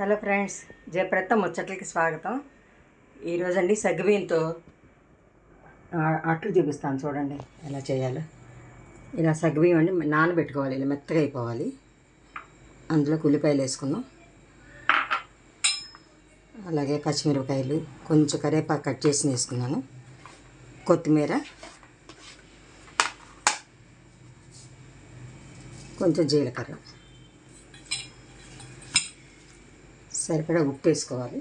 Hello friends జయప్రత ముచ్చట్లకి స్వాగతం. ఈరోజండి సగ్గుబియ్యంతో అట్లు చూపిస్తాను చూడండి ఎలా చేయాలో. ఇలా సగ్గుబియ్యం అండి నానబెట్టుకోవాలి ఇలా మెత్తగా అయిపోవాలి. అందులో ఉల్లిపాయలు వేసుకుందాం. అలాగే పచ్చిమిరపకాయలు కొంచెం కరేపాకు కట్ చేసి వేసుకున్నాను. కొత్తిమీర కొంచెం జీలకర్ర. సరిపడా ఉప్పు వేసుకోవాలి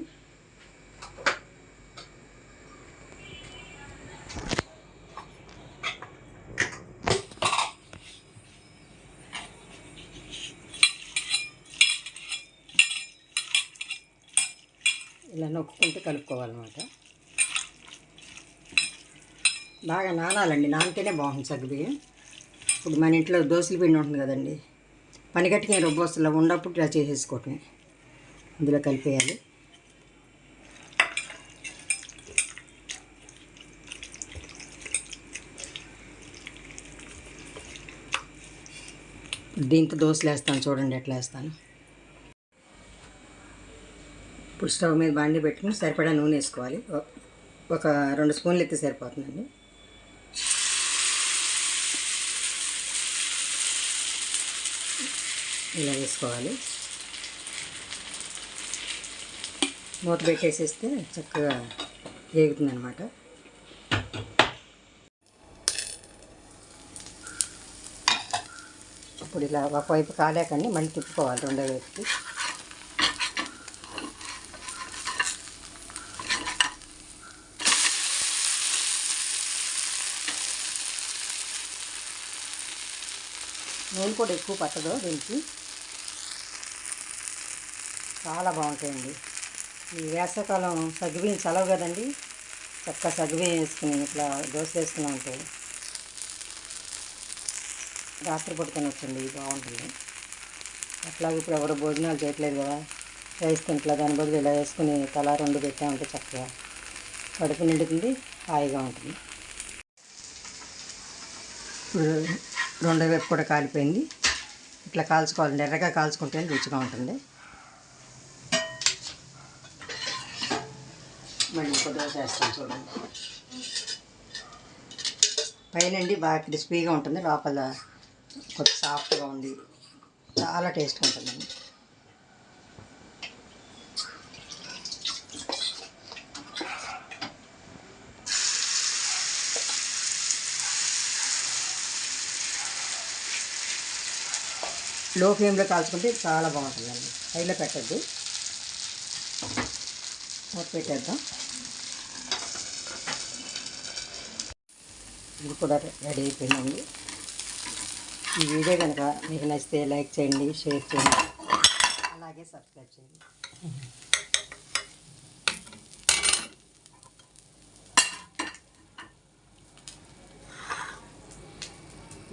ఇలా నొక్కుంటూ కలుపుకోవాలన్నమాట. బాగా నానాలండి నానితేనే బాగుంది సగ్గుబియ్యం ఇప్పుడు మన ఇంట్లో దోశల పిండి ఉంటుంది కదండి పనిగట్టుకుని రుబ్బొస్తులో ఉన్నప్పుడు ఇలా చేసేసుకోవటమే. ఇందులో కలిపేయాలి. దీంతో దోశలు వేస్తాను చూడండి ఎట్లా వేస్తాను ఇప్పుడు స్టవ్ మీద బాండి పెట్టుకుని సరిపడా నూనె వేసుకోవాలి. ఒక రెండు స్పూన్లు ఎత్తే సరిపోతుందండి. ఇలా వేసుకోవాలి. మూత పెట్టేసేస్తే చక్కగా వేగుతుంది అనమాట ఇప్పుడు ఇలా ఒకవైపు కాలేకండి మళ్ళీ తిప్పుకోవాలి రెండో వైపుకి. నూనె కూడా ఎక్కువ పట్టదు దీనికి. చాలా బాగుంటాయండి. ఈ వేసవకాలం సగ్గుబియ్యం చలవు కదండి. చక్క సగ్గుబియ్యం వేసుకుని ఇట్లా దోశ వేసుకుని అంటే రాత్రిపూట తినొచ్చండి బాగుంటుంది. అట్లాగే ఇప్పుడు ఎవరు భోజనాలు చేయట్లేదు కదా. రైస్ ఇట్లా దాని బదులు ఇలా వేసుకుని తలా రెండు పెట్టామంటే చక్కగా కడుపు నిండుతుంది హాయిగా ఉంటుంది. ఇప్పుడు రెండో వైపు కూడా కాలిపోయింది. ఇట్లా కాల్చుకోవాలండి ఎర్రగా కాల్చుకుంటే రుచిగా ఉంటుంది. మళ్ళీ కొద్దిగా చేస్తాను చూడండి. పైనండి బాగా క్రిస్పీగా ఉంటుంది లోపల కొంచెం సాఫ్ట్గా ఉంది. చాలా టేస్ట్గా ఉంటుందండి. లో ఫ్లేమ్లో కాల్చుకుంటే చాలా బాగుంటుందండి. హైలో పెట్టద్దు. మూత పెట్టేద్దాం. ఇది కూడా రెడీ అయిపోయిందండి. ఈ వీడియో కనుక మీకు నచ్చితే లైక్ చేయండి షేర్ చేయండి. అలాగే సబ్స్క్రైబ్ చేయండి.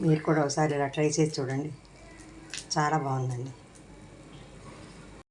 మీరు కూడా ఒకసారి ఇలా ట్రై చేసి చూడండి. చాలా బాగుందండి.